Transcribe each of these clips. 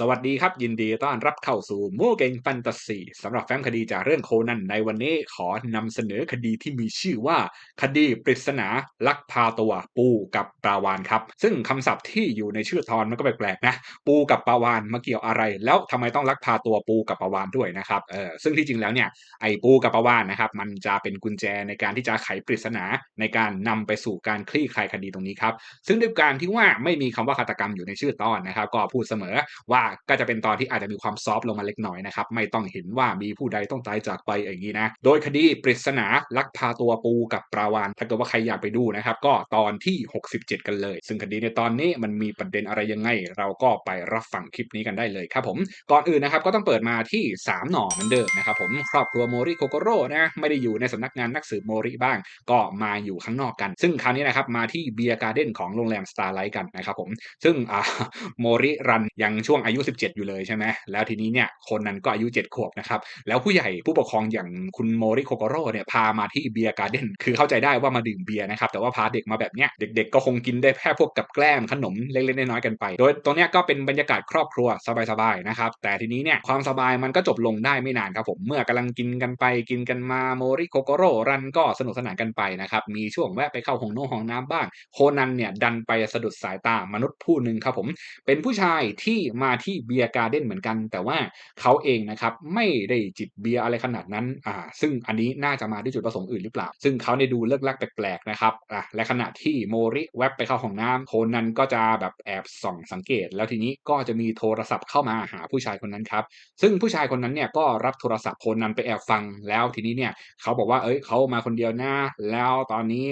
สวัสดีครับ ยินดีต้อนรับเข้าสู่มู่เก่งแฟนตาซีสำหรับแฟ้มคดีจากเรื่องโคนันในวันนี้ขอนำเสนอคดีที่มีชื่อว่า คดีปริศนาลักพาตัวปูกับปลาวานครับ ซึ่งคำศัพท์ที่อยู่ในชื่อทอนมันก็แปลกๆนะ ปูกับปลาวานมาเกี่ยวอะไร แล้วทำไมต้องลักพาตัวปูกับปลาวานด้วยนะครับเออซึ่งที่จริงแล้วเนี่ยไอ้ปูกับปลาวานนะครับมันจะเป็นกุญแจในการที่จะไขปริศนาในการนำไปสู่การคลี่คลายคดีตรงนี้ครับซึ่งด้วยการที่ว่าไม่มีคำว่าฆาตกรรมอยู่ในชื่อตอนนะครับก็พูดเสมอว่าก็จะเป็นตอนที่อาจจะมีความซอฟต์ลงมาเล็กน้อยนะครับ ไม่ต้องเห็นว่ามีผู้ใดต้องตายจากไปอย่างนี้นะ โดยคดีปริศนาลักพาตัวปูกับปลาวานถ้าเกิดว่าใครอยากไปดูนะครับ ก็ตอนที่ 67 กันเลย ซึ่งคดีในตอนนี้มันมีประเด็นอะไรยังไง เราก็ไปรับฟังคลิปนี้กันได้เลยครับผมก่อนอื่นนะครับก็ต้องเปิดมาที่ 3 หน่อเหมือนเดิมนะครับผมครอบครัวโมริโคโกโร่นะไม่ได้อยู่ในสำนักงานนักสืบโมริบ้าง ก็มาอยู่ข้างนอกกัน ซึ่งคราวนี้นะครับมาที่เบียร์การ์เด้นของโรงแรมสตาร์ไลท์กันนะครับผมซึ่งโมริรันยังช่วงอายุยุ 17 อยู่เลยใช่ไหมแล้วทีนี้เนี่ยคนนั้นก็อายุ7ขวบนะครับแล้วผู้ใหญ่ผู้ปกครองอย่างคุณโมริโคโกโร่เนี่ยพามาที่เบียร์การ์เด้นคือเข้าใจได้ว่ามาดื่มเบียร์นะครับแต่ว่าพาเด็กมาแบบเนี้ยเด็กๆ ก็คงกินได้แค่พวกกับแกล้มขนมเล็กๆน้อยๆกันไป โดยตรงเนี้ยก็เป็นบรรยากาศครอบครัวสบายๆนะครับแต่ทีนี้เนี่ยความสบายมันก็จบลงได้ไม่นานครับผมเมื่อกำลังกินกันไปกินกันมาโมริโคโกโร่รันก็สนุกสนานกันไปนะครับมีช่วงแวะไปเข้าห้องน้ำห้องน้ำบ้าง โคนันเนี่ยดันไปสะดุดสายตามนุษย์ผู้หนึ่งครับผมเป็นผู้ชายที่มาที่เบียร์การ์เด้นเหมือนกัน แต่ว่าเขาเองนะครับไม่ได้จิบเบียร์อะไรขนาดนั้นอ่าซึ่งอันนี้น่าจะมาด้วยจุดประสงค์อื่นหรือเปล่า ซึ่งเขาในดูเลิกลักแปลกๆนะครับอะและขณะที่โมริแวบไปเข้าห้องน้ำโคนนั้นก็จะแบบแอบส่องสังเกต แล้วทีนี้ก็จะมีโทรศัพท์เข้ามาหาผู้ชายคนนั้นครับซึ่งผู้ชายคนนั้นเนี่ยก็รับโทรศัพท์โคนนั้นไปแอบฟังแล้วทีนี้เนี่ยเขาบอกว่าเอ้ยเขามาคนเดียวนะแล้วตอนนี้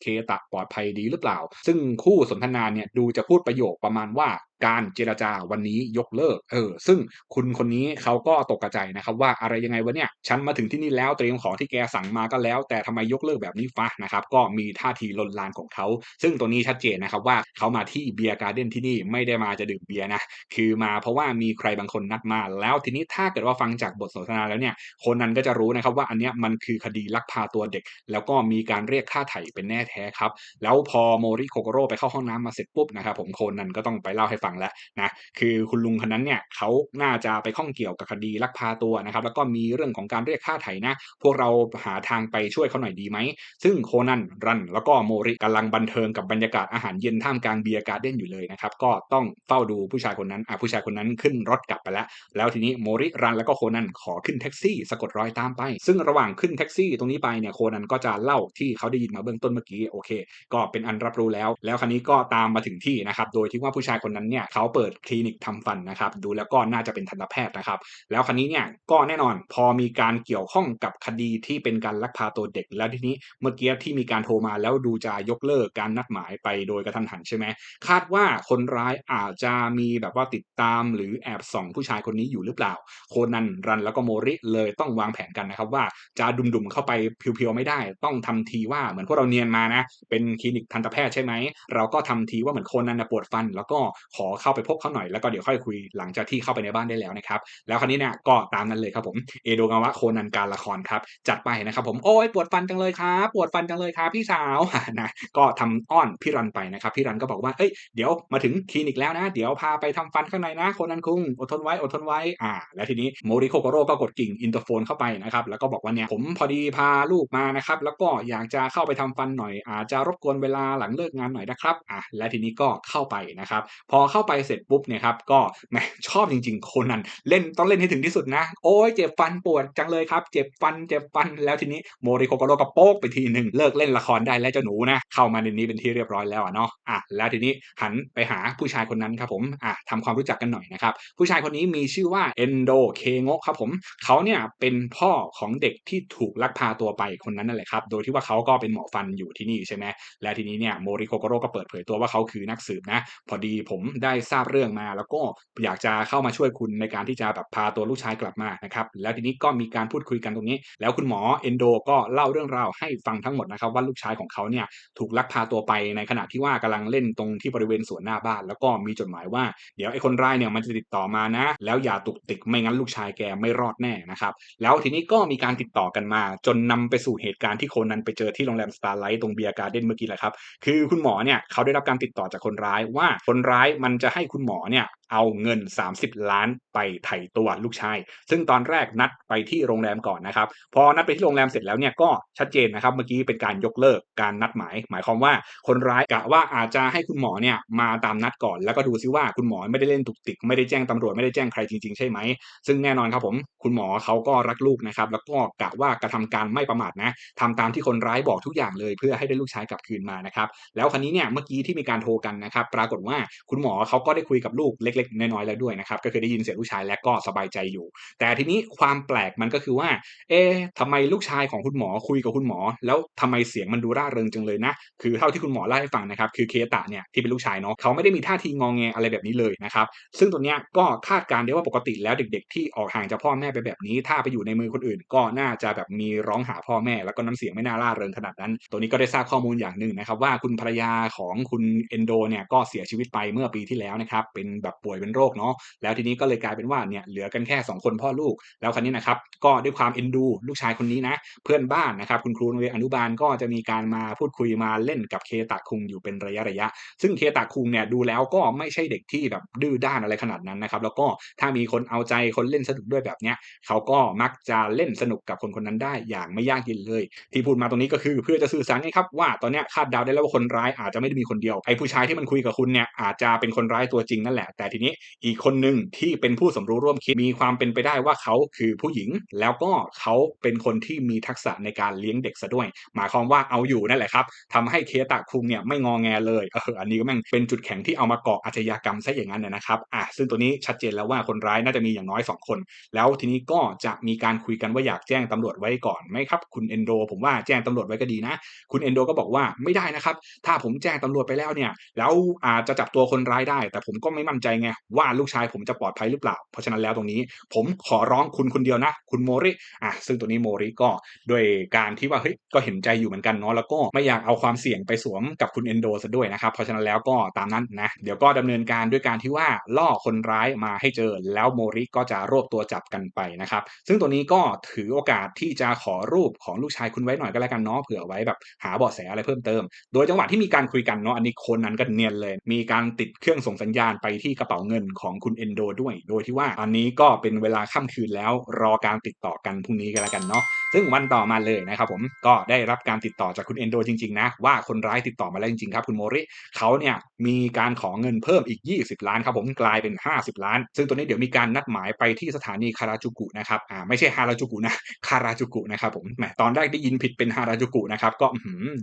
เคตะปลอดภัยดีหรือเปล่า ซึ่งคู่สนทนาเนี่ยดูจะพูดประโยคประมาณว่า การเจรจาวันนี้ยกเลิก เออ ซึ่งคุณคนนี้เขาก็ตกใจนะครับ ว่าอะไรยังไงวะเนี่ย ฉันมาถึงที่นี่แล้วเตรียมของที่แกสั่งมาก็แล้ว แต่ทำไมยกเลิกแบบนี้ฟะนะครับ ก็มีท่าทีลนลานของเขา ซึ่งตัวนี้ชัดเจนนะครับว่าเขามาที่เบียร์การ์เด้นที่นี่ไม่ได้มาจะดื่มเบียร์นะ คือมาเพราะว่ามีใครบางคนนัดมา แล้วทีนี้ถ้าเกิดว่าฟังจากบทสนทนาแล้วเนี่ย คนนั้นก็จะรู้นะครับว่าอันเนี้ยมันคือคดีลักพาตัวเด็ก แล้วก็มีการเรียกค่าไถ่เป็นแน่แท้ครับ แล้วพอโมริโคโกโร่ไปเข้าห้องน้ำมาเสร็จปุ๊บนะครับผมคนนั้นก็ต้องไปเล่าให้ฟังแล้วนะคือคุณลุงคนนั้นเนี่ยเขาน่าจะไปข้องเกี่ยวกับคดีลักพาตัวนะครับแล้วก็มีเรื่องของการเรียกค่าไถ่นะ พวกเราหาทางไปช่วยเขาหน่อยดีไหม ซึ่งโคนันรัน แล้วก็โมริกำลังบันเทิงกับบรรยากาศอาหารเย็นท่ามกลางเบียร์การ์เด้นอยู่เลยนะครับก็ต้องเฝ้าดูผู้ชายคนนั้นอะผู้ชายคนนั้นขึ้นรถกลับไปแล้ว แล้วทีนี้โมริรันแล้วก็โคนันขอขึ้นแท็กซี่สะกดรอยตามไป ซึ่งระหว่างขึ้นแท็กซี่ตรงนี้ไปเนี่ยโคนันก็จะเล่าที่เขาได้ยินมาเบื้องต้นเมื่อกี้โอเค ก็เป็นอันรับรู้แล้ว แล้วคันนี้ก็ตามมาถึงที่นะครับโดยที่ว่าผู้ชายคนนั้นเนี่ยเขาเปิดคลินิกทำฟันนะครับ ดูแล้วก็น่าจะเป็นทันตแพทย์นะครับ แล้วคันนี้เนี่ยก็แน่นอนพอมีการเกี่ยวข้องกับคดีที่เป็นการลักพาตัวเด็ก แล้วทีนี้เมื่อกี้ที่มีการโทรมาแล้วดูจะยกเลิกการนัดหมายไปโดยกระทันหันใช่ไหมคาดว่าคนร้ายอาจจะมีแบบว่าติดตามหรือแอบส่องผู้ชายคนนี้อยู่หรือเปล่า โคนันรันแล้วก็โมริเลยต้องวางแผนกันนะครับว่าจะดุมๆเข้าไปเพียวๆไม่ได้ ต้องทำทีว่าเหมือนพวกเราเนียนมานะ เป็นคลินิกทันตแพทย์ใช่ไหมเราก็ทำทีว่าเหมือนโคนันปวดฟัน แล้วก็ขอเข้าไปพบเขาหน่อยแล้วก็เดี๋ยวค่อยคุยหลังจากที่เข้าไปในบ้านได้แล้วนะครับ แล้วคราวนี้เนี่ยก็ตามนั้นเลยครับผมเอโดกาวะโคนันการละครครับจัดไปนะครับผมโอ้ยปวดฟันจังเลยครับปวดฟันจังเลยครับพี่สาวนะก็ทำอ้อนพี่รันไปนะครับพี่รันก็บอกว่าเอ้ยเดี๋ยวมาถึงคลินิกแล้วนะ เดี๋ยวพาไปทำฟันข้างในนะโคนันคุงอดทนไว้อดทนไว้อ่า แล้วทีนี้โมริโคโกโร่ก็กดกิ่งอินเตอร์โฟนเข้าไปนะครับแล้วก็บอกว่าเนี่ยผมพอดีพาลูกมานะครับแล้วก็อยากจะเข้าไปทำฟันหน่อยอาจจะรบกวนเวลาหลังเลิกงานหน่อยนะครับอะและทีนี้ก็เข้าไปนะครับพอเข้าข้าไปเสร็จปุ๊บเนี่ยครับก็แหมชอบจริงๆโคนันเล่นต้องเล่นให้ถึงที่สุดนะ โอ้ยเจ็บฟันปวดจังเลยครับ เจ็บฟันเจ็บฟันแล้วทีนี้โมริโคโกโรก็โป๊กไปทีหนึ่งเลิกเล่นละครได้แล้วเจ้าหนูนะเข้ามาในนี้เป็นที่เรียบร้อยแล้วอะเนาะอะแล้วทีนี้หันไปหาผู้ชายคนนั้นครับผมอะทำความรู้จักกันหน่อยนะครับผู้ชายคนนี้มีชื่อว่าเอนโดเคโงะครับผมเขาเนี่ยเป็นพ่อของเด็กที่ถูกลักพาตัวไปคนนั้นนั่นแหละครับโดยที่ว่าเขาก็เป็นหมอฟันอยู่ที่นี่ใช่ไหมและทีนี้เนี่ยโมริโคโกโรก็เปิดเผยตัวว่าเขาคือนักสืบนะ พอดีผมได้ทราบเรื่องมา แล้วก็อยากจะเข้ามาช่วยคุณในการที่จะแบบพาตัวลูกชายกลับมานะครับแล้วทีนี้ก็มีการพูดคุยกันตรงนี้ แล้วคุณหมอเอนโดก็เล่าเรื่องราวให้ฟังทั้งหมดนะครับว่าลูกชายของเขาเนี่ยถูกลักพาตัวไปในขณะที่ว่ากำลังเล่นตรงที่บริเวณสวนหน้าบ้าน แล้วก็มีจดหมายว่าเดี๋ยวไอ้คนร้ายเนี่ยมันจะติดต่อมานะ แล้วอย่าตุกติกไม่งั้นลูกชายแกไม่รอดแน่นะครับแล้วทีนี้ก็มีการติดต่อกันมา จนนำไปสู่เหตุการณ์ที่โคนันไปเจอที่โรงแรมสตาร์ไลท์ตรงเบียร์การ์เด้นเมื่อกี้แหละครับคือคุณหมอเนี่ยเขาได้รับการติดต่อจากคนร้ายว่าคนร้ายมันจะให้คุณหมอเนี่ย เอาเงิน 30 ล้านไปไถ่ตัวลูกชาย ซึ่งตอนแรกนัดไปที่โรงแรมก่อนนะครับ พอนัดไปที่โรงแรมเสร็จแล้วเนี่ยก็ชัดเจนนะครับ เมื่อกี้เป็นการยกเลิกการนัดหมาย หมายความว่าคนร้ายกะว่าอาจจะให้คุณหมอเนี่ยมาตามนัดก่อน แล้วก็ดูซิว่าคุณหมอไม่ได้เล่นตุกติก ไม่ได้แจ้งตำรวจไม่ได้แจ้งใครจริงๆใช่ไหม ซึ่งแน่นอนครับผม คุณหมอเขาก็รักลูกนะครับ แล้วก็กะว่ากระทำการไม่ประมาทนะทำตามที่คนร้ายบอกทุกอย่างเลย เพื่อให้ได้ลูกชายกลับคืนมานะครับ แล้วคราวนี้เนี่ยเมื่อกี้ที่มีการโทรกันนะครับ ปรากฏว่าคุณหมอเขาก็ได้คุยกับลูกเล็กล็กๆ น้อยๆแล้วด้วยนะครับก็คือได้ยินเสียงลูกชายและก็สบายใจอยู่ แต่ทีนี้ความแปลกมันก็คือว่า เอ๊ะทำไมลูกชายของคุณหมอคุยกับคุณหมอ แล้วทำไมเสียงมันดูร่าเริงจังเลยนะ คือเท่าที่คุณหมอเล่าให้ฟังนะครับคือเคตะเนี่ยที่เป็นลูกชายเนาะเขาไม่ได้มีท่าทีงอแงอะไรแบบนี้เลยนะครับซึ่งตัวเนี้ยก็คาดการณ์ได้ว่าปกติแล้วเด็ก ๆ ที่ออกห่างจากพ่อแม่ไปแบบนี้ ถ้าไปอยู่ในมือคนอื่น ก็น่าจะแบบมีร้องหาพ่อแม่ แล้วก็น้ำเสียงไม่น่าร่าเริงขนาดนั้น ตัวนี้ก็ได้ทราบข้อมูลอย่างหนึ่งนะครับว่าคุณภรรยาของคุณเอนโดเนี่ยก็เสียชีวิตไปเมื่อปีที่แล้วนะครับเป็นแบบปวยเป็นโรคเนาะแล้วทีนี้ก็เลยกลายเป็นว่าเนี่ยเหลือกันแค่ 2 คนพ่อลูก แล้วคราวนี้นะครับก็ด้วยความเอ็นดูลูกชายคนนี้นะ เพื่อนบ้านนะครับคุณครูโรงเรียนอนุบาลก็จะมีการมาพูดคุยมาเล่นกับเคตะคุงอยู่เป็นระยะๆซึ่งเคตะคุงเนี่ยดูแล้วก็ไม่ใช่เด็กที่แบบดื้อด้านอะไรขนาดนั้นนะครับแล้วก็ถ้ามีคนเอาใจคนเล่นสนุกด้วยแบบเนี้ยเขาก็มักจะเล่นสนุกกับคนคนนั้นได้อย่างไม่ยากเย็นเลย ที่พูดมาตรงนี้ก็คือเพื่อจะสื่อสารให้ครับว่าตอนเนี้ยคาดเดาได้แล้วว่าคนร้ายอาจจะไม่ได้มีคนเดียวไอ้ผู้ชายที่มันคุยกับคุณเนี่ยอาจจะเป็นคนร้ายตัวจริงนั่นแหละแต่ทีนี้อีกคนหนึ่งที่เป็นผู้สมรู้ร่วมคิดมีความเป็นไปได้ว่าเขาคือผู้หญิง แล้วก็เขาเป็นคนที่มีทักษะในการเลี้ยงเด็กซะด้วย หมายความว่าเอาอยู่นั่นแหละครับทำให้เคตะคุงเนี่ยไม่งอแงเลยเอออันนี้ก็แม่งเป็นจุดแข็งที่เอามาก่ออาชญากรรมซะอย่างนั้นนะครับอะซึ่งตัวนี้ชัดเจนแล้วว่าคนร้ายน่าจะมีอย่างน้อย 2 คน แล้วทีนี้ก็จะมีการคุยกันว่าอยากแจ้งตำรวจไว้ก่อนไหมครับคุณเอนโดผมว่าแจ้งตำรวจไว้ก็ดีนะ คุณเอนโดก็บอกว่าไม่ได้นะครับ ถ้าผมแจ้งตำรวจไปแล้วเนี่ย แล้วอาจจะจับตัวคนร้ายได้ แต่ผมก็ไม่มั่นใจไงว่าลูกชายผมจะปลอดภัยหรือเปล่า เพราะฉะนั้นแล้วตรงนี้ ผมขอร้องคุณคนเดียวนะ คุณโมริอะซึ่งตัวนี้โมริก็ด้วยการที่ว่าเฮ้ยก็เห็นใจอยู่เหมือนกันเนาะแล้วก็ไม่อยากเอาความเสี่ยงไปสวมกับคุณเอนโดซะด้วยนะครับเพราะฉะนั้นแล้วก็ตามนั้นนะเดี๋ยวก็ดำเนินการด้วยการที่ว่าล่อคนร้ายมาให้เจอแล้วโมริก็จะรวบตัวจับกันไปนะครับซึ่งตัวนี้ก็ถือโอกาสที่จะขอรูปของลูกชายคุณไว้หน่อยก็แล้วกันเนาะเผื่อไว้แบบหาเบาะแสอะไรเพิ่มเติม โดยจังหวะที่มีการคุยกันเนาะอันนี้คนนั้นก็เนียนเลย มีการติดเครื่องส่งสัญญาณไปที่กระเป๋าเงินของคุณเอนโดด้วย โดยที่ว่าอันนี้ก็เป็นเวลาค่ำคืนแล้วรอการติดต่อกันพรุ่งนี้กันแล้วกันเนาะซึ่งวันต่อมาเลยนะครับผมก็ได้รับการติดต่อจากคุณเอนโดจริงๆนะว่าคนร้ายติดต่อมาแล้วจริงๆครับคุณโมริเขาเนี่ยมีการขอเงินเพิ่มอีก 20 ล้านครับผมกลายเป็น 50 ล้าน ซึ่งตัวนี้เดี๋ยวมีการนัดหมายไปที่สถานีคาราจูกุนะครับอ่าไม่ใช่ฮาราจูกุนะคาราจูกุนะครับผมแหมตอนแรกได้ยินผิดเป็นฮาราจูกุนะครับก็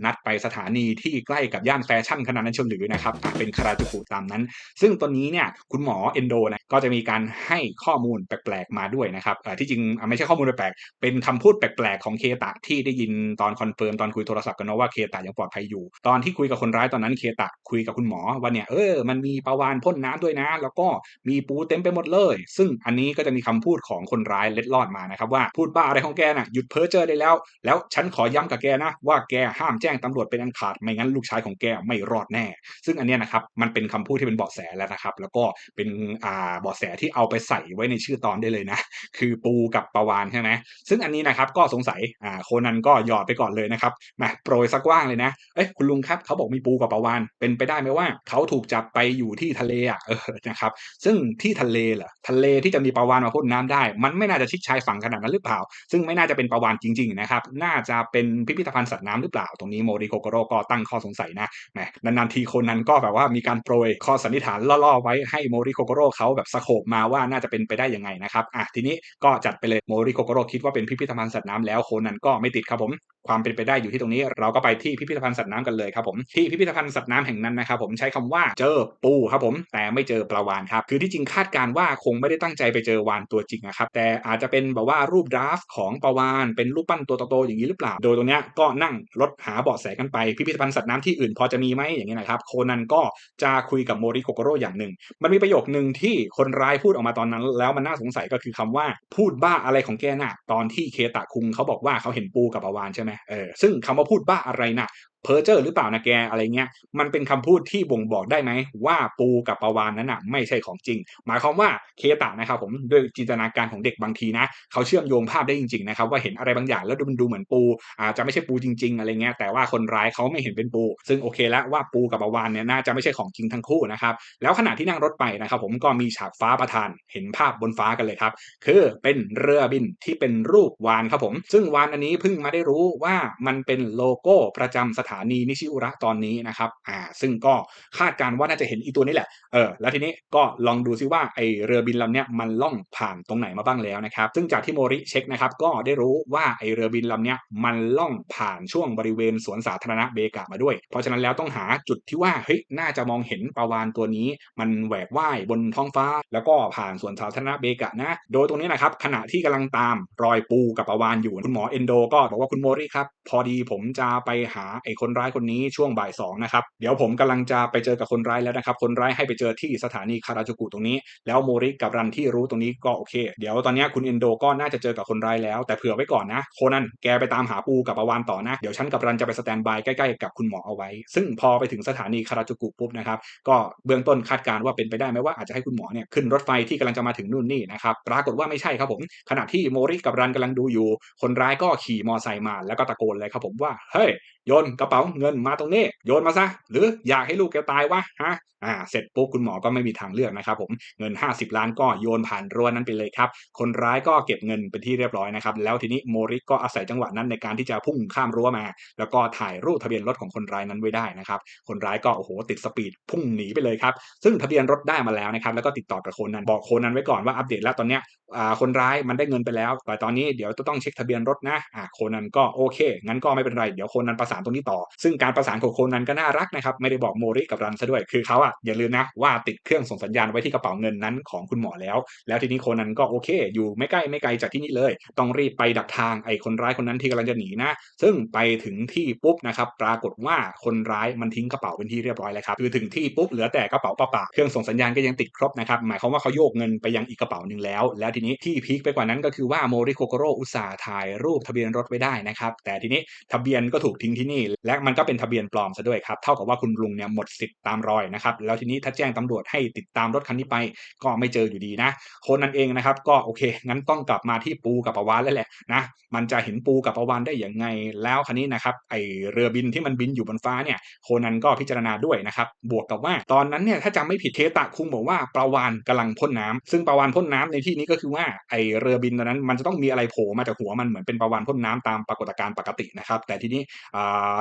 นัดไปสถานีที่ใกล้กับย่านแฟชั่นขนาดนั้นเชียวหรือนะครับเป็นคาราจูกุตามนั้น ซึ่งตัวนี้เนี่ยคุณหมอเอนโดนะก็จะมีการให้ข้อมูลแปลกๆมาด้วยนะครับที่จริงไม่ใช่ข้อมูลแปลกๆเป็นคำพูดแปลกๆของเคตะที่ได้ยินตอนคอนเฟิร์มตอนคุยโทรศัพท์กันเนาะว่าเคตะยังปลอดภัยอยู่ ตอนที่คุยกับคนร้ายตอนนั้นเคตะคุยกับคุณหมอว่าเนี่ยเออมันมีปลาวานพ่นน้ำด้วยนะ แล้วก็มีปูเต็มไปหมดเลย ซึ่งอันนี้ก็จะมีคำพูดของคนร้ายเล็ดลอดมานะครับว่าพูดบ้าอะไรของแกน่ะหยุดเพ้อเจ้อได้แล้ว แล้วฉันขอย้ำกับแกนะ ว่าแกห้ามแจ้งตำรวจเป็นอันขาดไม่งั้นลูกชายของแกไม่รอดแน่ ซึ่งอันนี้นะครับมันเป็นคำพูดที่เป็นเบาะแสแล้วนะครับ แล้วก็เป็นอ่าเบาะแสที่เอาไปใส่ไว้ในชื่อตอนได้เลยนะ คือปูกับปลาวานใช่ไหมซึ่งอันนี้นะครับก็สงสัยอ่าโคนันก็หยอดไปก่อนเลยนะครับมาโปรยสักว่างเลยนะเอ้ยคุณลุงครับเขาบอกมีปูกับปลาวานเป็นไปได้ไหมว่าเขาถูกจับไปอยู่ที่ทะเลอะเออนะครับซึ่งที่ทะเลเหรอทะเลที่จะมีปลาวานมาพ่นน้ำได้ มันไม่น่าจะชิดชายฝั่งขนาดนั้นหรือเปล่า ซึ่งไม่น่าจะเป็นปลาวานจริงๆนะครับน่าจะเป็นพิพิธภัณฑ์สัตว์น้ำหรือเปล่า ตรงนี้โมริโคโกโรก็ตั้งข้อสงสัยนะแหมนานๆทีคนนั้นก็แบบว่ามีการโปรยข้อสันนิษฐานล่อๆไว้ให้โมริโคโกโรเขาแบบสโคบมาว่าน่าจะเป็นไปได้ยังไงนะครับอะทีนี้ก็จัดไปเลยโมริโคโกโรคิดว่าเป็นพิพิธภัณฑ์สัตว์น้ำแล้วโคนันก็ไม่ติดครับผมความเป็นไปได้อยู่ที่ตรงนี้เราก็ไปที่พิพิธภัณฑ์สัตว์น้ำกันเลยครับผมที่พิพิธภัณฑ์สัตว์น้ำแห่งนั้นนะครับผมใช้คำว่าเจอปูครับผม แต่ไม่เจอปลาวานครับคือที่จริงคาดการว่าคงไม่ได้ตั้งใจไปเจอวานตัวจริงนะครับแต่อาจจะเป็นแบบว่ารูปดราฟของปลาวานเป็นรูปปั้นตัวโตๆอย่างนี้หรือเปล่า โดยตรงนี้ก็นั่งรถหาเบาะแสกันไปพิพิธภัณฑ์สัตว์น้ำที่อื่นพอจะมีไหมอย่างนี้นะครับโคนันก็จะคุยกับโมริโคโกโร่อย่างหนึ่ง มันมีประโยคนึงที่คนร้ายพูดออกมาตอนนั้น แล้วมันน่าสงสัยก็คือคำว่าพูดบ้าอะไรของแกน่ะตอนที่เคตะคุงเขาบอกว่าเขาเห็นปูกับปลาวานใช่ไหมเออซึ่งคำว่าพูดบ้าอะไรน่ะ เพ้อเจ้อหรือเปล่านะแกอะไรเงี้ยมันเป็นคำพูดที่บ่งบอกได้ไหมว่าปูกับปาวานนั้นอะไม่ใช่ของจริง หมายความว่าเคตะนะครับผมด้วยจินตนาการของเด็กบางทีนะเขาเชื่อมโยงภาพได้จริงๆนะครับว่าเห็นอะไรบางอย่างแล้วดูมันดูเหมือนปูอาจจะไม่ใช่ปูจริงๆอะไรเงี้ยแต่ว่าคนร้ายเขาไม่เห็นเป็นปู ซึ่งโอเคแล้วว่าปูกับปาวานเนี่ยน่าจะไม่ใช่ของจริงทั้งคู่นะครับแล้วขณะที่นั่งรถไปนะครับผมก็มีฉากฟ้าประทานเห็นภาพบนฟ้ากันเลยครับคือเป็นเรือบินที่เป็นรูปวานครับผม ซึ่งวานอันนี้เพิ่งมาได้รู้ว่ามันเป็นโลโก้ประจำสถานนิชิอุระตอนนี้นะครับอ่าซึ่งก็คาดการณ์ว่าน่าจะเห็นอีตัวนี้แหละเออแล้วทีนี้ก็ลองดูซิว่าไอเรือบินลำเนี้ยมันล่องผ่านตรงไหนมาบ้างแล้วนะครับ ซึ่งจากที่โมริเช็คนะครับก็ได้รู้ว่าไอเรือบินลำเนี้ยมันล่องผ่านช่วงบริเวณสวนสาธารณะเบกะมาด้วย เพราะฉะนั้นแล้วต้องหาจุดที่ว่าเฮ้ยน่าจะมองเห็นปลาวานตัวนี้ มันแหวกว่ายบนท้องฟ้า แล้วก็ผ่านสวนสาธารณะเบกะนะ โดยตรงนี้นะครับขณะที่กำลังตามรอยปูกับปลาวานอยู่คุณหมอเอนโดก็บอกว่าคุณโมริครับพอดีผมจะไปหาไอคนนร้ายคนนี้ช่วงบ่ายสองนะครับเดี๋ยวผมกำลังจะไปเจอกับคนร้ายแล้วนะครับ คนร้ายให้ไปเจอที่สถานีคาราจูกุตรงนี้ แล้วโมริกับรันที่รู้ตรงนี้ก็โอเค เดี๋ยวตอนนี้คุณเอนโดก็น่าจะเจอกับคนร้ายแล้ว แต่เผื่อไว้ก่อนนะ โคนันแกไปตามหาปูกับปาวานต่อนะ เดี๋ยวฉันกับรันจะไปสแตนบายใกล้ๆกับคุณหมอเอาไว้ ซึ่งพอไปถึงสถานีคาราจูกุปุ๊บนะครับก็เบื้องต้นคาดการณ์ว่าเป็นไปได้ไหมว่าอาจจะให้คุณหมอเนี่ยขึ้นรถไฟที่กำลังจะมาถึงนู่นนี่นะครับปรากฏว่าไม่ใช่ครับผมขณะที่โมริกับรันกำลังดูอยู่ คนร้ายก็ขี่มอไซค์มาแล้วก็ตะโกนเลยครับผมว่าเฮ้ย โยนกระเป๋าเงินมาตรงนี้ โยนมาซะ หรืออยากให้ลูกแกตายวะฮะอ่าเสร็จปุ๊บคุณหมอก็ไม่มีทางเลือกนะครับผมเงิน 50 ล้านก็โยนผ่านรั้วนั้นไปเลยครับ คนร้ายก็เก็บเงินเป็นที่เรียบร้อยนะครับ แล้วทีนี้โมริก็อาศัยจังหวะนั้นในการที่จะพุ่งข้ามรั้วมา แล้วก็ถ่ายรูปทะเบียนรถของคนร้ายนั้นไว้ได้นะครับ คนร้ายก็โอ้โหติดสปีดพุ่งหนีไปเลยครับ ซึ่งทะเบียนรถได้มาแล้วนะครับ แล้วก็ติดต่อกับโคนันบอกโคนันไว้ก่อนว่าอัปเดตแล้วตอนเนี้ยคนร้ายมันได้เงินไปแล้ว แต่ตอนนี้เดี๋ยวจะต้องเช็คทะเบียนรถนะอ่าโคนันก็โอเคงั้นก็ไม่เป็นไรเดี๋ยวโคนันประสานตรงนี้ต่อ ซึ่งการประสานของโคนันก็น่ารักนะครับ ไม่ได้บอกโมริกับรันซะด้วย คือเขาอะอย่าลืมนะว่าติดเครื่องส่งสัญญาณไว้ที่กระเป๋าเงินนั้นของคุณหมอแล้ว แล้วทีนี้โคนันก็โอเค อยู่ไม่ใกล้ไม่ไกลจากที่นี่เลย ต้องรีบไปดักทางไอ้คนร้ายคนนั้นที่กำลังจะหนีนะ ซึ่งไปถึงที่ปุ๊บนะครับ ปรากฏว่าคนร้ายมันทิ้งกระเป๋าเป็นที่เรียบร้อยแล้วครับ คือถึงที่ปุ๊บเหลือแต่กระเป๋าเปล่าๆเครื่องส่งสัญญาณก็ยังติดครบนะครับ หมายความว่าเขาโยกเงินไปยังอีกกระเป๋าหนึ่งแล้ว แล้วทีนี้ที่พีคไปกว่านั้นก็คือว่าโมริโคโกโรอุตส่าห์ถ่ายรูปทะเบียนรถไว้ได้นะครับ แต่ทีนี้ทะเบียนก็ถูกทิ้งทนี่ และมันก็เป็นทะเบียนปลอมซะด้วยครับเท่ากับว่าคุณลุงเนี่ยหมดสิทธิ์ตามรอยนะครับแล้วทีนี้ถ้าแจ้งตำรวจให้ติดตามรถคันนี้ไป ก็ไม่เจออยู่ดีนะคนนั้นเองนะครับก็โอเค งั้นต้องกลับมาที่ปูกับปะวานแล้วแหละนะมันจะเห็นปูกับปะวานได้อย่างไง แล้วคันนี้นะครับไอเรือบินที่มันบินอยู่บนฟ้าเนี่ยโคนันก็พิจารณาด้วยนะครับบวกกับว่าตอนนั้นเนี่ยถ้าจำไม่ผิดเคตะคุงบอกว่าปลาวานกำลังพ่นน้ำซึ่งปลาวานพ่นน้ำในที่นี้ก็คือว่าไอเรือบินตอนนั้นมันจะต้องมีอะไรโผล่มาจากหัวมันเหมือนเป็นปลาวานพ่นน้ำตามปรากฏการณ์ปกตินะครับแต่ทีนี้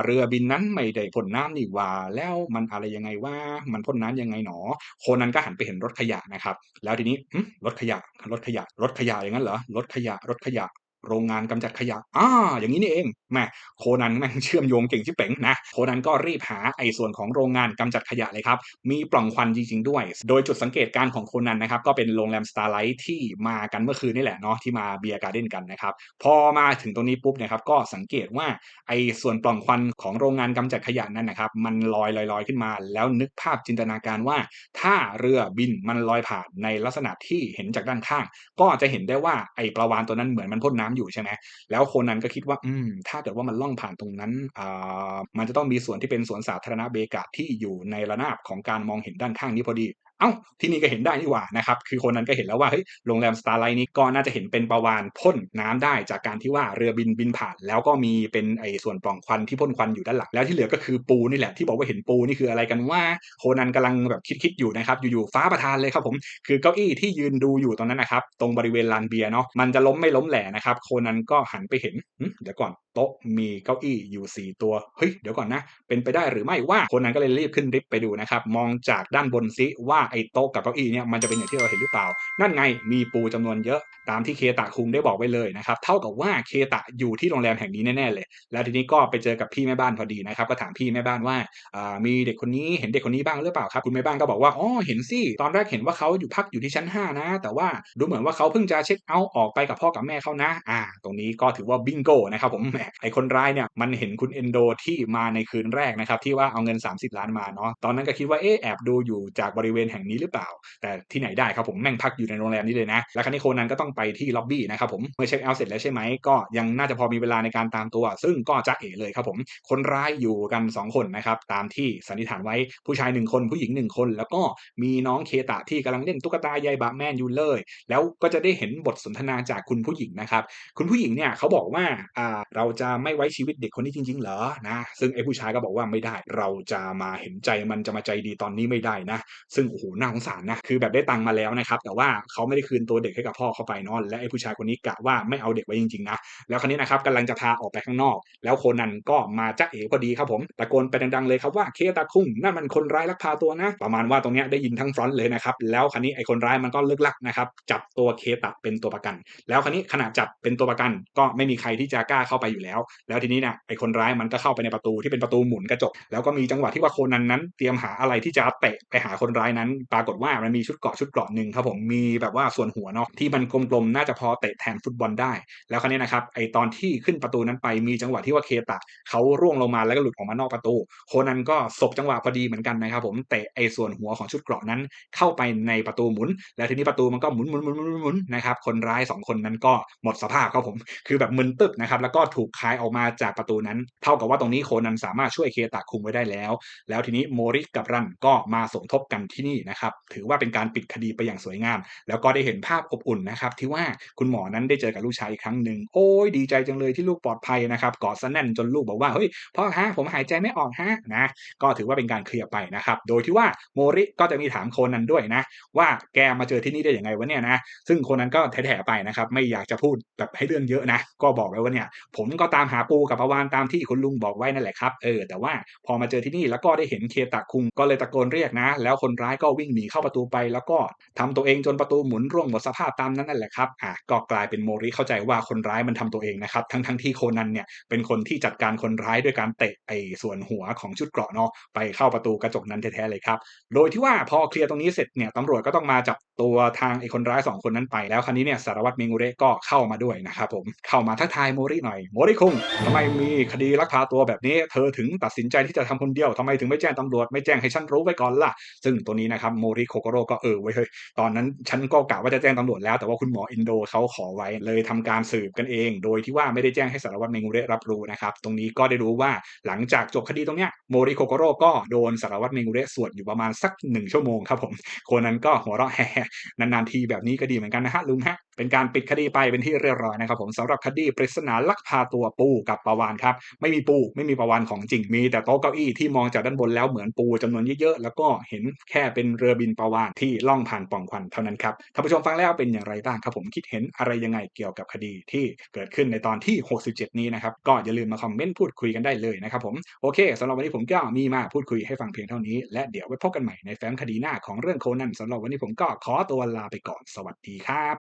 เรือบินนั้นไม่ได้พ่นน้ำนี่ว่า แล้วมันอะไรยังไงว่ามันพ่นน้ำยังไงหนอ โคนันก็หันไปเห็นรถขยะนะครับ แล้วทีนี้รถขยะรถขยะ รถขยะอย่างนั้นเหรอรถขยะรถขยะ โรงงานกำจัดขยะอ่าอย่างนี้นี่เองแม่โคนันแม่งเชื่อมโยงเก่งชิบเป๋งนะโคนันก็รีบหาไอ้ส่วนของโรงงานกำจัดขยะเลยครับ มีปล่องควันจริงๆด้วย โดยจุดสังเกตการของโคนันนะครับก็เป็นโรงแรมสตาร์ไลท์ที่มากันเมื่อคืนนี่แหละเนาะที่มาเบียร์การ์เด้นกันนะครับพอมาถึงตรงนี้ปุ๊บนี่ยครับก็สังเกตว่าไอ้ส่วนปล่องควันของโรงงานกำจัดขยะนั้นนะครับมันลอยลอยๆขึ้นมา แล้วนึกภาพจินตนาการว่า ถ้าเรือบินมันลอยผ่านในลักษณะที่เห็นจากด้านข้าง ก็จะเห็นได้ว่าไอ้ปลาวานตัวนั้นเหมือนมันพ่นน้ำอยู่ใช่ไหมแล้วโคนันก็คิดว่าอืมถ้าเกิดว่ามันล่องผ่านตรงนั้นอ่ามันจะต้องมีส่วนที่เป็นสวนสาธารณะเบกะที่อยู่ในระนาบของการมองเห็นด้านข้างนี้พอดี เอ้าที่นี่ก็เห็นได้นี่หว่านะครับคือคนนั้นก็เห็นแล้วว่าเฮ้ยโรงแรมสตาร์ไลท์นี้ก็น่าจะเห็นเป็นปลาวานพ่นน้ำได้จากการที่ว่าเรือบินบินผ่าน แล้วก็มีเป็นไอ้ส่วนปล่องควันที่พ่นควันอยู่ด้านหลังแล้วที่เหลือก็คือปูนี่แหละที่บอกว่าเห็นปูนี่คืออะไรกันว่าโคนันกำลังแบบคิดๆอยู่นะครับอยู่ๆฟ้าประทานเลยครับผมคือเก้าอี้ที่ยืนดูอยู่ตรงนั้นนะครับตรงบริเวณลานเบียร์เนาะมันจะล้มไม่ล้มแหล่นะครับโคนันก็หันไปเห็นเดี๋ยวก่อน โต๊ะมีเก้าอี้อยู่ 4 ตัว เฮ้ย เดี๋ยวก่อนนะ เป็นไปได้หรือไม่ว่าคนนั้นก็เลยรีบขึ้นลิฟต์ไปดูนะครับ มองจากด้านบนซิว่าไอ้โต๊ะกับเก้าอี้เนี่ยมันจะเป็นอย่างที่เราเห็นหรือเปล่า นั่นไงมีปูจำนวนเยอะตามที่เคตะคุงได้บอกไว้เลยนะครับเท่ากับว่าเคตะอยู่ที่โรงแรมแห่งนี้แน่ๆเลย แล้วทีนี้ก็ไปเจอกับพี่แม่บ้านพอดีนะครับก็ถามพี่แม่บ้านว่ามีเด็กคนนี้เห็นเด็กคนนี้บ้างหรือเปล่าครับคุณแม่บ้านก็บอกว่าอ๋อเห็นสิตอนแรกเห็นว่าเขาอยู่พักอยู่ที่ชั้น 5 นะ แต่ว่าดูเหมือนว่าเขาเพิ่งจะเช็คเอาท์ออกไปกับพ่อกับแม่เขานะ อ่า ตรงนี้ก็ถือว่าบิงโกนะครับผมแหมไอ้คนร้ายเนี่ยมันเห็นคุณเอนโดที่มาในคืนแรกนะครับที่ว่าเอาเงิน 30 ล้านมาเนาะตอนนั้นก็คิดว่าเอ๊ะแอบดูอยู่จากบริเวณแห่งนี้หรือเปล่า แต่ที่ไหนได้ครับผมแม่งพักอยู่ในโรงแรมนี้เลยนะ แล้วคราวนี้โคนันก็ต้องไปที่ล็อบบี้นะครับผมเมื่อเช็คเอาท์เสร็จแล้วใช่ไหมก็ยังน่าจะพอมีเวลาในการตามตัว ซึ่งก็จะเอ๋เลยครับผมคนร้ายอยู่กัน 2 คนนะครับตามที่สันนิษฐานไว้ผู้ชาย 1 คนผู้หญิง 1 คน แล้วก็มีน้องเคตะที่กำลังเล่นตุ๊กตายายบาแมนอยู่เลย แล้วก็จะได้เห็นบทสนทนาจากคุณผู้หญิงนะครับคุณผู้หญิงเนี่ยเขาบอกว่าเราจะไม่ไว้ชีวิตเด็กคนนี้จริง ๆ เหรอนะซึ่งไอ้ผู้ชายก็บอกว่าไม่ได้ เราจะมาเห็นใจมันจะมาใจดีตอนนี้ไม่ได้นะ ซึ่งโอ้โหน่าสงสารนะคือแบบได้ตังค์มาแล้วนะครับ แต่ว่าเขาไม่ได้คืนตัวเด็กให้กับพ่อเขาไปเนอนและไอ้ผู้ชายคนนี้กะว่าไม่เอาเด็กไว้จริงๆนะแล้วคราวนี้นะครับกำลังจะพาออกไปข้างนอก แล้วโคนันก็มาจ้าเอ๋พอดีครับผมตะโกนไปดังๆเลยครับว่าเคตาคุงนั่นมันคนร้ายลักพาตัวนะ ประมาณว่าตรงเนี้ยได้ยินทั้งฟรอนต์เลยนะครับแล้วคราวนี้ไอ้คนร้ายมันก็เลิกลักนะครับจับตัวเคตะเป็นตัวประกัน แล้วคราวนี้ขณะจับเป็นตัวประกันก็ไม่มีใครที่จะกล้าเข้าไปอยู่แล้ว แล้วทีนี้เนี่ยไอ้คนร้ายมันก็เข้าไปในประตูที่เป็นประตูหมุนกระจก แล้วก็มีจังหวะที่ว่าโคนันนั้น เตรียมหาอะไรที่จะเตะไปหาคนร้ายนั้น ปรากฏว่ามันมีชุดเกราะชุดเกราะหนึ่งครับผมมีแบบว่าส่วนหัวเนาะที่มันกลมๆน่าจะพอเตะแทนฟุตบอลได้ แล้วคราวนี้นะครับไอตอนที่ขึ้นประตูนั้นไปมีจังหวะที่ว่าเคตะเขาร่วงลงมาแล้วก็หลุดออกมานอกประตู โคนันก็สบจังหวะพอดีเหมือนกันนะครับผมเตะไอส่วนหัวของชุดเกราะนั้น เข้าไปในประตูหมุน แล้วทีนี้ประตูมันก็หมุนหมุนหมุนหมุนหมุนนะครับคนร้ายสองคนนั้นก็หมดสภาพครับผมคือแบบมึนตึ๊บนะครับแล้วก็ถูกคายออกมาจากประตูนั้น เท่ากับว่าตรงนี้โคนันสามารถช่วยเคตะคุมไว้ได้แล้ว แล้วทีนี้โมริกับรันก็มาสมทบกันที่นี่นะครับ ถือว่าเป็นการปิดคดีไปอย่างสวยงาม แล้วก็ได้เห็นภาพอบอุ่นนะครับ ที่ว่าคุณหมอนั้นได้เจอกับลูกชายอีกครั้งหนึ่งโอ้ยดีใจจังเลยที่ลูกปลอดภัยนะครับกอดซะแน่นจนลูกบอกว่าเฮ้ยพ่อฮะผมหายใจไม่ออกฮะนะก็ถือว่าเป็นการเคลียร์ไปนะครับโดยที่ว่าโมริก็จะมีถามโคนันด้วยนะ ว่าแกมาเจอที่นี่ได้ยังไงวะเนี่ยนะซึ่งโคนันก็แถๆไปนะครับไม่อยากจะพูดแบบให้เรื่องเยอะนะ ก็บอกไว้ว่าเนี่ยผมก็ตามหาปูกับปาวานตามที่คุณลุงบอกไว้นั่นแหละครับเออแต่ว่าพอมาเจอที่นี่แล้วก็ได้เห็นเคตะคุงก็เลยตะโกนเรียกนะ แล้วคนร้ายก็วิ่งหนีเข้าประตูไป แล้วก็ทำตัวเองจนประตูหมุนร่วงหมดสภาพตามนั้นนั่นแหละครับอะก็กลายเป็นโมริเข้าใจว่าคนร้ายมันทำตัวเองนะครับทั้งทั้งที่โคนันเนี่ยเป็นคนที่จัดการคนร้ายด้วยการเตะไอ้ส่วนหัวของชุดเกราะเนาะไปเข้าประตูกระจกนั้นแท้ๆเลยครับโดยที่ว่าพอเคลียร์ตรงนี้เสร็จเนี่ยตำรวจก็ต้องมาจับตัวทางไอ้คนร้าย2คนนั้นไปแล้วคราวนี้เนี่ยสารวัตรเมงูเรก็เข้ามาด้วยนะครับผมเข้ามาทักทายโมริหน่อยโมริคุงทำไมมีคดีลักพาตัวแบบนี้ เธอถึงตัดสินใจที่จะทำคนเดียวทำไมถึงไม่แจ้งตำรวจไม่แจ้งให้ฉันรู้ไว้ก่อนล่ะ ซึ่งตัวนี้นะครับโมริโคโกโร่ก็เออไว้เฮ้ยตอนนั้นฉันก็กะว่าจะแจ้งตำรวจแล้วแต่ว่าคุณหมออินโดเขาขอไว้เลยทำการสืบกันเอง โดยที่ว่าไม่ได้แจ้งให้สารวัตรเมงูเรรับรู้นะครับตรงนี้ก็ได้รู้ว่าหลังจากจบคดีตรงเนี้ยโมริโคโกโร่ก็โดนสารวัตรเมงูเรสวดอยู่ประมาณสักหนึ่งชั่วโมงครับผมคนนั้นก็หัวเราะแฮ่นานๆทีแบบนี้ก็ดีเหมือนกันนะฮะลุงฮะเป็นการปิดคดีไปเป็นที่เรียบร้อยนะครับผมสำหรับคดีปริศนาลักพาตัวัวปูกับปลาวานครับ ไม่มีปูไม่มีปลาวานของจริงมี แต่โต๊ะเก้าอี้ที่มองจากด้านบนแล้วเหมือนปูจำนวนเยอะๆแล้วก็เห็นแค่เป็นเรือบินปลาวานที่ล่องผ่านป่องควันเท่านั้นครับท่านผู้ชมฟังแล้วเป็นอย่างไรบ้างครับ ผมคิดเห็นอะไรยังไงเกี่ยวกับคดีที่เกิดขึ้นในตอนที่ 67 นี้นะครับก็อย่าลืมมาคอมเมนต์พูดคุยกันได้เลยนะครับผมโอเคสำหรับวันนี้ผมก็มีมาพูดคุยให้ฟังเพียงเท่านี้และเดี๋ยวไว้พบกันใหม่ในแฟ้มคดีหน้าของเรื่องโคนันสำหรับวันนี้ผมก็ขอตัวลาไปก่อนสวัสดีครับ